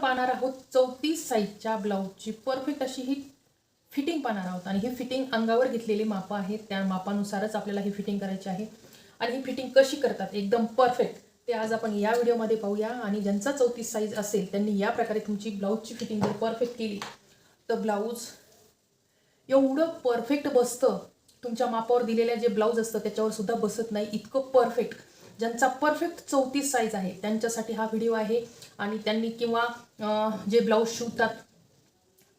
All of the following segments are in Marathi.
पाहणार आहोत चौतीस साईजच्या ब्लाऊजची. परफेक्ट अशी ही फिटिंग पाहणार आहोत. आणि ही फिटिंग अंगावर घेतलेली मापं आहेत. त्या मापानुसारच आपल्याला ही फिटिंग करायची आहे. आणि ही फिटिंग कशी करतात? एकदम परफेक्ट ते आज आपण या व्हिडिओमध्ये पाहूया. आणि ज्यांचा चौतीस साईज असेल त्यांनी या प्रकारे तुमची ब्लाऊजची फिटिंग जर परफेक्ट केली तर ब्लाऊज एवढं परफेक्ट बसतं. तुमच्या मापावर दिलेल्या जे ब्लाऊज असतं त्याच्यावर सुद्धा बसत नाही. इतकं परफेक्ट ज्यांचा परफेक्ट चौतीस साईज आहे त्यांच्यासाठी हा व्हिडिओ आहे. आणि त्यांनी किंवा जे ब्लाऊज शिवतात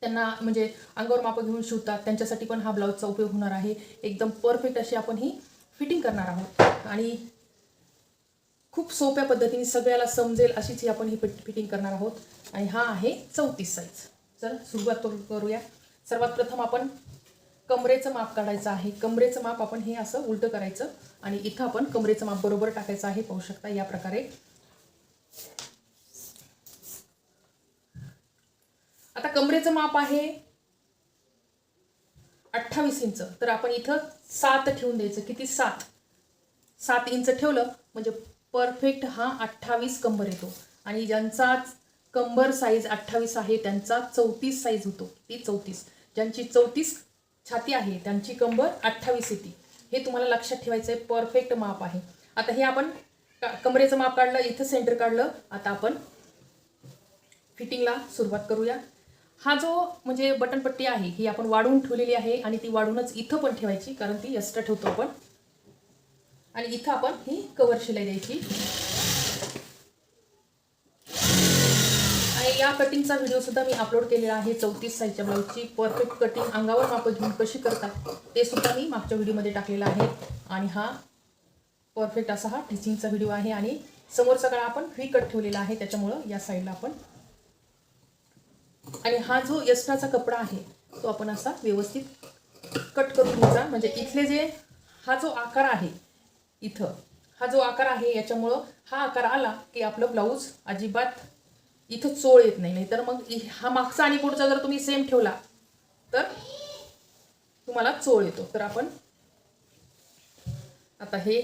त्यांना म्हणजे अंगावर मापं घेऊन शिवतात त्यांच्यासाठी पण हा ब्लाऊजचा उपयोग होणार आहे. एकदम परफेक्ट अशी आपण ही फिटिंग करणार आहोत. आणि खूप सोप्या पद्धतीने सगळ्याला समजेल अशीच ही आपण ही फिट फिटिंग करणार आहोत. आणि हा आहे चौतीस साईज चल सुरुवात करूया. सर्वात प्रथम आपण कमरेचं माप काढायचं आहे. कमरेचं माप आपण हे असं उलटं करायचं आणि इथं आपण कमरेचं माप बरोबर टाकायचं आहे. पाहू शकता या प्रकारे. आता कमरेचं माप आहे अठ्ठावीस इंच. तर आपण इथं सात ठेवून द्यायचं. किती? सात. सात इंच ठेवलं म्हणजे परफेक्ट हा अठ्ठावीस कंबर येतो. आणि ज्यांचा कंबर साईज अठ्ठावीस आहे त्यांचा चौतीस साईज होतो. ती चौतीस. ज्यांची चौतीस छाती आहे त्यांची कंबर अठ्ठावीस येते. हे तुम्हाला लक्षात ठेवायचं आहे परफेक्ट माप आहे. आता हे आपण कमरेचं माप काढलं इथं सेंटर काढलं. आता आपण फिटिंगला सुरुवात करूया. हा जो म्हणजे बटनपट्टी आहे ही आपण वाढवून ठेवलेली आहे आणि ती वाढूनच इथं पण ठेवायची कारण ती एक्स्ट्रा ठेवतो आपण. आणि इथं आपण ही कवर शिलाई द्यायची आणि या कटिंगचा व्हिडिओ सुद्धा मी अपलोड केलेला आहे. चौतीस साईजच्या ब्लाऊजची परफेक्ट कटिंग अंगावर मापं घेऊन कशी करतात ते सुद्धा मी मागच्या व्हिडिओमध्ये टाकलेला आहे. आणि हा परफेक्ट असा हा टिचिंगचा व्हिडिओ आहे. आणि समोरचा काळा आपण फ्री कट ठेवलेला आहे. त्याच्यामुळं या साईडला आपण आणि हा जो यस्टाचा कपडा आहे तो आपण असा व्यवस्थित कट करून घ्यायचा. म्हणजे इथले जे हा जो आकार आहे इथं हा जो आकार आहे याच्यामुळं हा आकार आला की आपलं ब्लाऊज अजिबात इथं चोळ येत नाही नाहीतर मग हा मागचा आणि पुढचा जर तुम्ही सेम ठेवला तर तुम्हाला चोळ येतो. तर आपण आता हे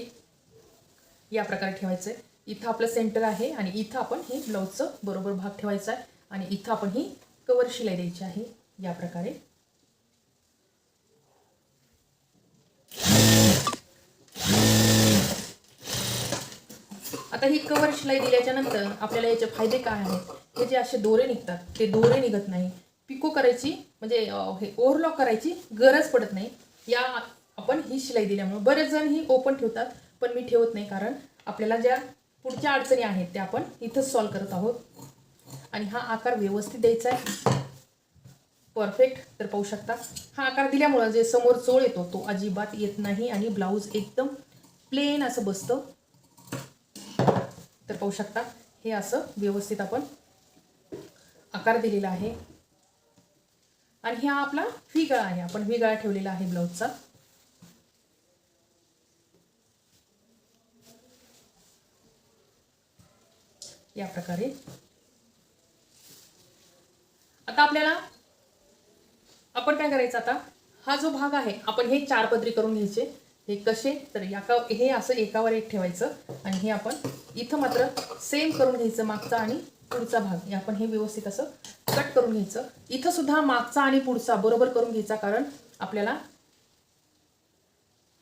या प्रकारे ठेवायचं आहे इथं आपलं सेंटर आहे आणि इथं आपण हे ब्लाऊजचं बरोबर भाग ठेवायचा आहे आणि इथं आपण ही कवर शिलाई द्यायची आहे या प्रकारे. आता ही कवर शिलाई दिल्याच्या नंतर आपल्याला याचे फायदे काय आहेत? हे जे असे दोरे निघतात ते दोरे निघत नाही. पिको करायची म्हणजे हे ओव्हरलॉक करायची गरज पडत नाही. या आपण ही शिलाई दिल्यामुळे. बरेच जण ही ओपन ठेवतात पण मी ठेवत नाही कारण आपल्याला ज्या पुढच्या अडचणी आहेत त्या आपण इथंच सॉल्व करत आहोत. आणि हा आकार व्यवस्थित द्यायचा आहे. परफेक्ट तर पाहू शकता हा आकार दिल्यामुळं जे समोर चोळ येतो तो अजिबात येत नाही आणि ब्लाऊज एकदम प्लेन असं बसतं. तर पाहू शकता हे असं व्यवस्थित आपण आकार दिलेला आहे. आणि हा आपला विगळा गळा आहे. आपण विगळा गळा ठेवलेला आहे ब्लाऊजचा. या प्रकारे. आता आपल्याला आपण काय करायचं आता? हा जो भाग आहे आपण हे चार पदरी करून घ्यायचे. हे कसे? तर याका हे असं एकावर एक ठेवायचं आणि हे आपण इथं मात्र सेम करून घ्यायचं मागचा आणि पुढचा भाग. हे आपण हे व्यवस्थित असं कट करून घ्यायचं. इथं सुद्धा मागचा आणि पुढचा बरोबर करून घ्यायचा कारण आपल्याला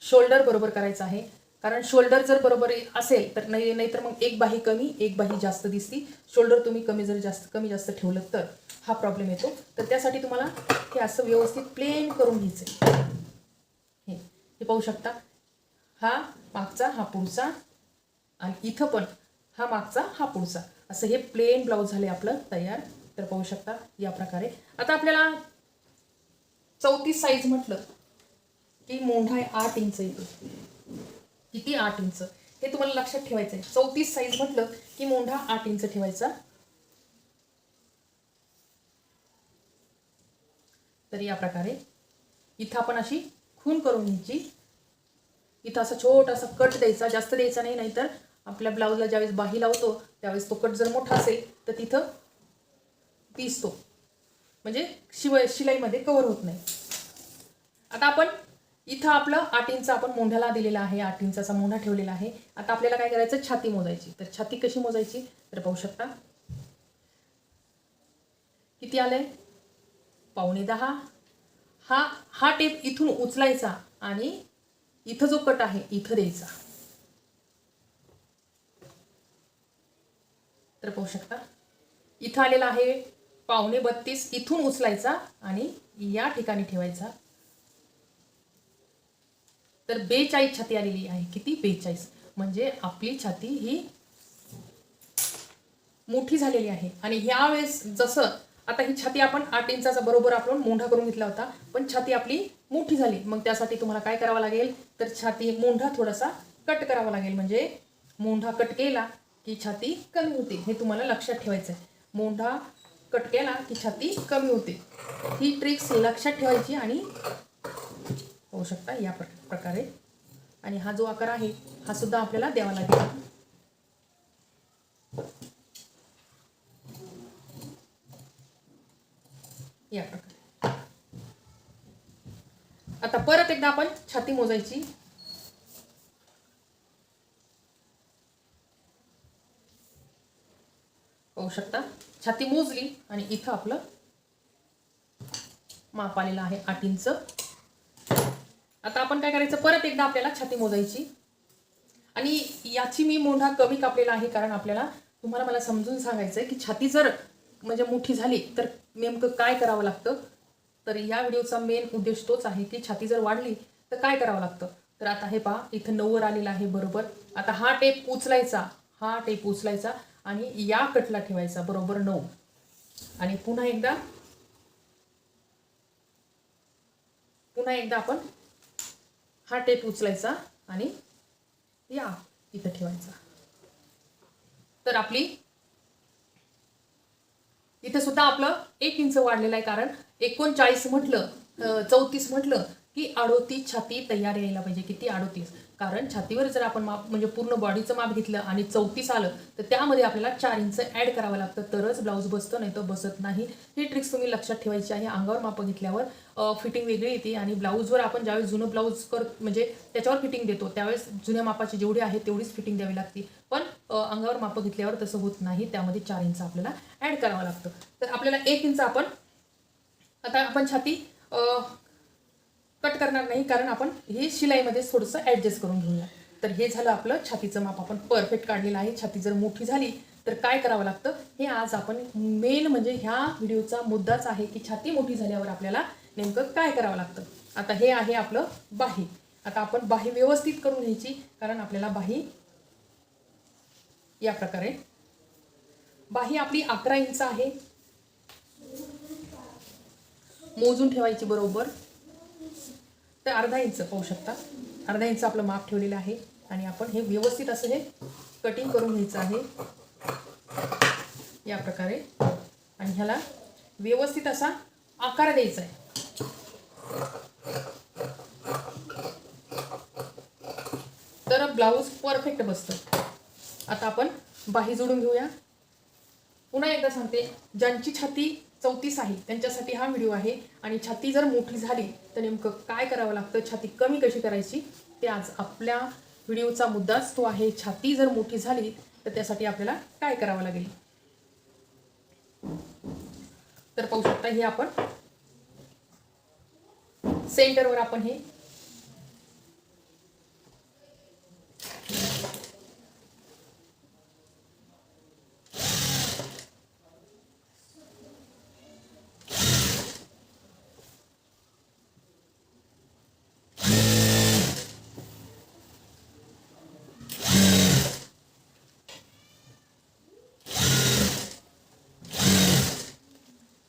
शोल्डर बरोबर करायचं आहे. कारण शोल्डर जर बरोबर असेल तर नाही नाहीतर मग एक बाही कमी एक बाही जास्त दिसती. शोल्डर तुम्ही कमी जर जास्त कमी जास्त ठेवलं तर हा प्रॉब्लेम येतो. तर त्यासाठी तुम्हाला हे असं व्यवस्थित प्लेन करून घ्यायचं हे पाहू शकता. हा मागचा हा पुढचा. आणि इथं पण हा मागचा हा पुढचा. असं हे प्लेन ब्लाऊज झाले आपलं तयार. तर पाहू शकता या प्रकारे. आता आपल्याला चौतीस साईज म्हटलं की मोंढा आहे आठ इंच येतो किती आठ इंच? हे तुम्हाला लक्षात ठेवायचं आहे चौतीस साईज म्हटलं की मोंढा आठ इंच ठेवायचा. तर या प्रकारे. इथं आपण अशी खून करून घ्यायची. इथं असं छोटासा कट द्यायचा जास्त द्यायचा नाही नाहीतर आपल्या ब्लाऊजला ज्यावेळेस बाही लावतो त्यावेळेस तो कट जर मोठा असेल तर तिथं दिसतो म्हणजे शिवाय शिलाईमध्ये कवर होत नाही. आता आपण इथं आपलं आठ इंच आपण मोंढ्याला दिलेला आहे आठ इंचाचा मोंढा ठेवलेला आहे. आता आपल्याला काय करायचं? छाती मोजायची. तर छाती कशी मोजायची? तर पाहू शकता. किती आलंय? पावणे दहा. हा हा टेप इथून उचलायचा आणि इथं जो कट आहे इथं द्यायचा. तर पाहू शकता. इथं आलेला आहे पावणे बत्तीस इथून उचलायचा आणि या ठिकाणी ठेवायचा. तर बेचाळीस छाती आलेली आहे. किती? बेचाळीस. म्हणजे आपली छाती ही मोठी झालेली आहे. आणि ह्यावेळेस जसं आता ही छाती आपण आठ इंचाचा बरोबर आपण मोंढा करून घेतला होता. पण छाती आपली मोठी झाली. मग त्यासाठी तुम्हाला काय करावं लागेल? तर छाती मोंढा थोडासा कट करावा लागेल. म्हणजे मोंढा कट केला की छाती कमी होते. हे तुम्हाला लक्षात ठेवायचं आहे मोंढा कट केला की छाती कमी होते. ही ट्रिक्स लक्षात ठेवायची आणि होऊ शकता या प्र- प्रकारे. आणि हा जो आकार आहे हा सुद्धा आपल्याला द्यावा लागेल. या प्रकारे. आता परत एकदा आपण छाती मोजायची. पाहू शकता? छाती मोजली आणि इथं आपलं माप आलेलं आहे आठ इंच. आता आपण काय करायचं? परत एकदा आपल्याला छाती मोजायची. आणि याची मी मोंढा कमी कापलेला आहे कारण आपल्याला तुम्हाला मला समजून सांगायचं आहे की छाती जर म्हणजे मोठी झाली तर नेमकं काय करावं लागतं? तर या व्हिडिओचा मेन उद्देश तोच आहे की छाती जर वाढली तर काय करावं लागतं? तर आता हे पहा इथं नऊवर आलेला आहे बरोबर? आता हा टेप उचलायचा हा टेप उचलायचा आणि या कटला ठेवायचा बरोबर नऊ. आणि पुन्हा एकदा पुन्हा एकदा आपण हा टेप उचलायचा आणि या इथं ठेवायचा. तर आपली इथं सुद्धा आपलं एक इंच वाढलेलं आहे कारण एकोणचाळीस म्हटलं चौतीस म्हटलं की अडोतीस छाती तयार यायला पाहिजे किती अडोतीस कारण छातीवर जर आपण माप म्हणजे पूर्ण बॉडीचं माप घेतलं आणि चौतीस आलं तर त्यामध्ये आपल्याला चार इंच ॲड करावं लागतं. तरच ब्लाऊज बसतं नाही तर बसत नाही. ही ट्रिक्स तुम्ही लक्षात ठेवायची आहे. अंगावर माप घेतल्यावर फिटिंग वेगळी येते आणि ब्लाऊजवर आपण ज्यावेळेस जुनं ब्लाऊज कर म्हणजे त्याच्यावर फिटिंग देतो त्यावेळेस जुन्या मापाची जेवढी आहे तेवढीच फिटिंग द्यावी लागते. पण अंगावर माप घेतल्यावर तसं होत नाही. त्यामध्ये चार इंच आपल्याला ॲड करावं लागतं. तर आपल्याला एक इंच आपण आता आपण छाती कट करणार नाही कारण आपण हे शिलाईमध्ये थोडंसं ॲडजस्ट करून घेऊया. तर हे झालं आपलं छातीचं माप. आपण परफेक्ट काढलेलं आहे. छाती जर मोठी झाली तर काय करावं लागतं? हे आज आपण मेन म्हणजे ह्या व्हिडिओचा मुद्दाच आहे की छाती मोठी झाल्यावर आपल्याला नेमकं काय करावं लागतं? आता हे आहे आपलं बाही. आता आपण बाही व्यवस्थित करून घ्यायची कारण आपल्याला बाही या प्रकारे बाही आपली अकरा इंच आहे. मोजून ठेवायची बरोबर. तर अर्धा इंच पाहू शकता. अर्धा इंच आपलं माप ठेवलेलं आहे आणि आपण हे व्यवस्थित असं हे कटिंग करून घ्यायचं आहे. या प्रकारे. आणि ह्याला व्यवस्थित असा आकार द्यायचा आहे. तर ब्लाऊज परफेक्ट बसतं. आता आपण बाही जोडून घेऊया. पुन्हा एकदा सांगते ज्यांची छाती चौतीस आहे त्यांच्यासाठी हा व्हिडिओ आहे. आणि छाती जर मोठी झाली तर नेमकं काय करावं लागतं? छाती कमी कशी करायची? ते आज आपल्या व्हिडिओचा मुद्दाच तो आहे. छाती जर मोठी झाली तर त्यासाठी आपल्याला काय करावं लागेल? तर पाहू शकता हे आपण सेंटरवर आपण हे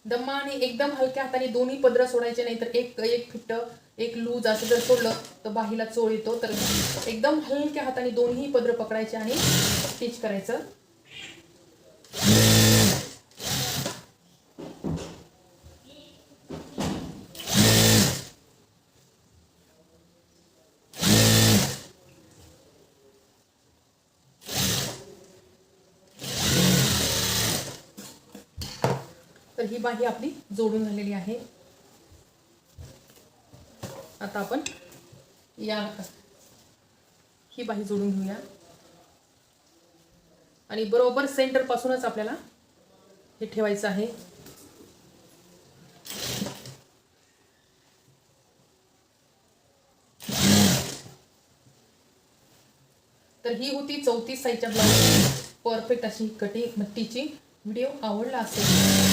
दम्माने एकदम हलक्या हाताने दोन्ही पदरं सोडायचे नाही तर एक एक फिट्ट एक लूज असं जर सोडलं तर बाहीला चोळ येतो. तर एकदम हलक्या हाताने दोन्ही पदरं पकडायचे आणि स्टिच करायचं. ही बाही आपली जोडून झालेली आहे. आता आपण या ही बाही जोडून घेऊया. आणि बरोबर सेंटरपासूनच आपल्याला हे ठेवायचं आहे. तर ही होती चौतीस साईजच्या ब्लाउज परफेक्ट अशी कटिंग मट्टीची. व्हिडिओ आवडला असेल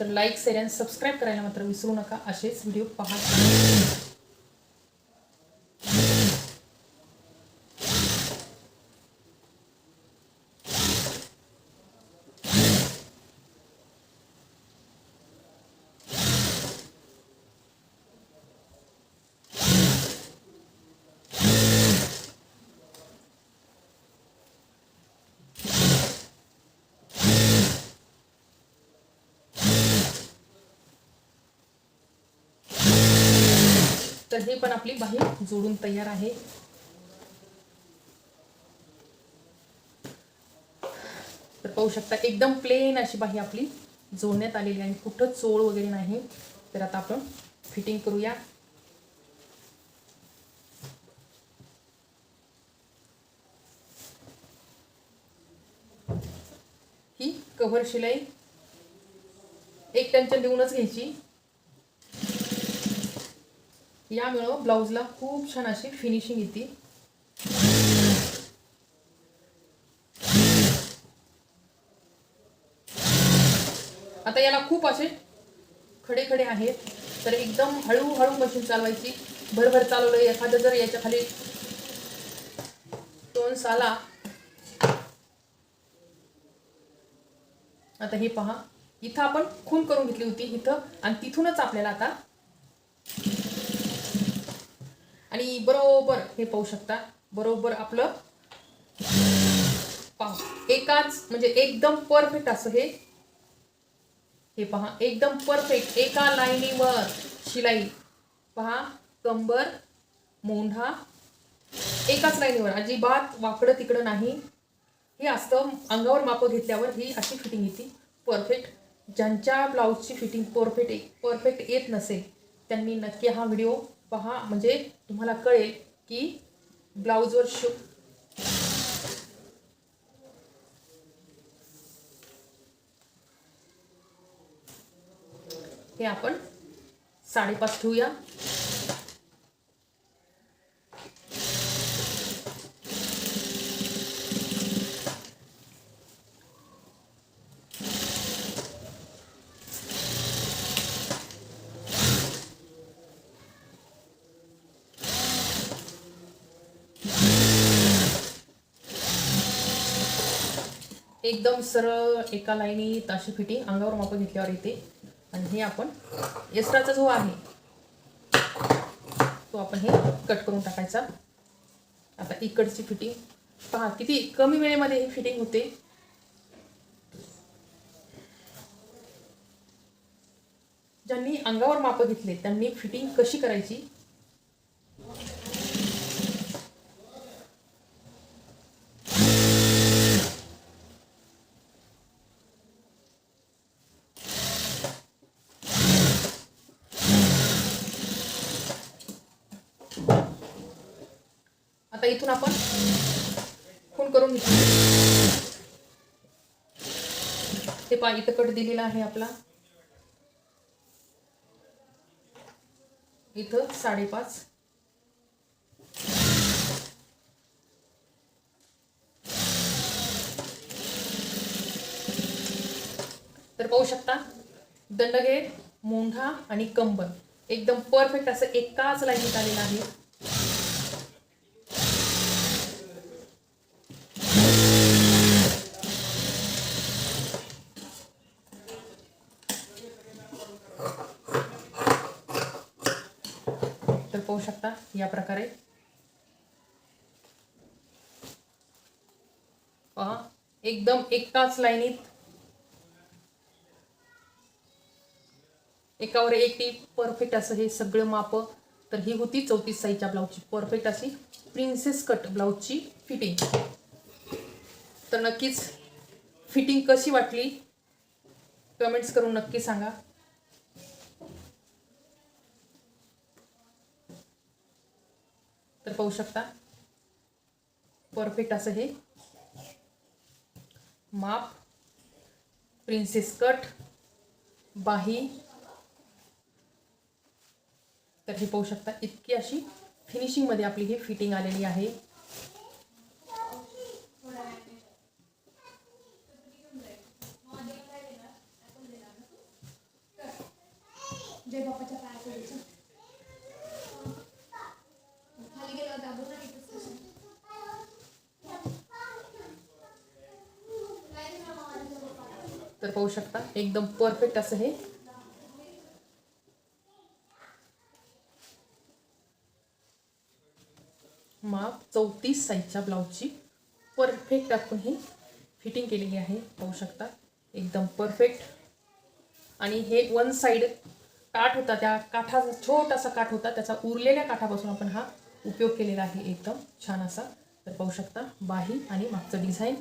तर लाईक शेअर आणि सबस्क्राईब करायला मात्र विसरू नका. असेच व्हिडिओ पाहत तर हे पण आपली बाही जोडून तयार आहे. तर पाहू शकता एकदम प्लेन अशी बाही आपली जोडण्यात आलेली आहे. कुठं चोळ वगैरे नाही. तर आता आपण फिटिंग करूया. ही कव्हर शिलाई एक टनच्या देऊनच घ्यायची. यामुळं ब्लाऊजला खूप छान अशी फिनिशिंग येते. आता याला खूप असे खडे खडे आहेत तर एकदम हळूहळू मशीन चालवायची. भरभर चालवलं एखादं जर याच्या खाली टोन्स आला आता हे पहा इथं आपण खून करून घेतली होती इथं. आणि तिथूनच आपल्याला आता आणि बरोबर हे पाहू शकता बरोबर आपलं पहा. एकाच म्हणजे एकदम परफेक्ट असं हे. हे पहा एकदम परफेक्ट एका लाईनीवर शिलाई. पहा कंबर मोंढा एकाच लाईनीवर. अजिबात वाकडं तिकडं नाही. हे असतं अंगावर मापं घेतल्यावर ही अशी फिटिंग येते. परफेक्ट ज्यांच्या ब्लाऊजची फिटिंग परफेक्ट परफेक्ट येत नसेल त्यांनी नक्की हा व्हिडिओ पहा म्हणजे तुम्हाला कळेल की ब्लाऊजवर शिव हे आपण साडेपाच ठेवूया. एकदम सरळ एका लाईनी ताशी फिटिंग अंगावर मापं घेतल्यावर येते. आणि हे आपण एक्स्ट्राचा जो आहे तो आपण हे कट करून टाकायचा. आता इकडची फिटिंग पहा किती कमी वेळेमध्ये ही फिटिंग होते. ज्यांनी अंगावर मापं घेतले त्यांनी फिटिंग कशी करायची? आता इथून आपण खून करून ते पहा इथं कट दिलेला आहे आपला. इथं साडेपाच. तर पाहू शकता दंडगेर मोंढा आणि कंबर एकदम परफेक्ट असं एकाच लाईनीत आलेलं आहे. शकता या प्रकारे पहा एकदम एकाच लाईनीत. एकावर एक टी परफेक्ट असं हे सगळं माप. तर ही होती चौतीस साईजच्या ब्लाऊजची. परफेक्ट अशी प्रिन्सेस कट ब्लाऊजची फिटिंग. तर नक्कीच फिटिंग कशी वाटली? कमेंट्स करून नक्की सांगा. तर पाहू शकता. परफेक्ट असं हे. माप प्रिन्सेस कट बाही. तर हे पाहू शकता इतकी अशी फिनिशिंगमध्ये आपली ही फिटिंग आलेली आहे. जे तर पाहू शकता. एकदम परफेक्ट असं हे. माप चौतीस साईजच्या ब्लाऊजची परफेक्ट आपण ही फिटिंग केलेली आहे. पाहू शकता. एकदम परफेक्ट आणि हे वन साईड काठ होता. त्या काठाचा छोटासा काठ होता. त्याचा उरलेल्या काठापासून आपण हा उपयोग केलेला आहे. एकदम छान असा. तर पाहू शकता. बाही आणि मागचं डिझाईन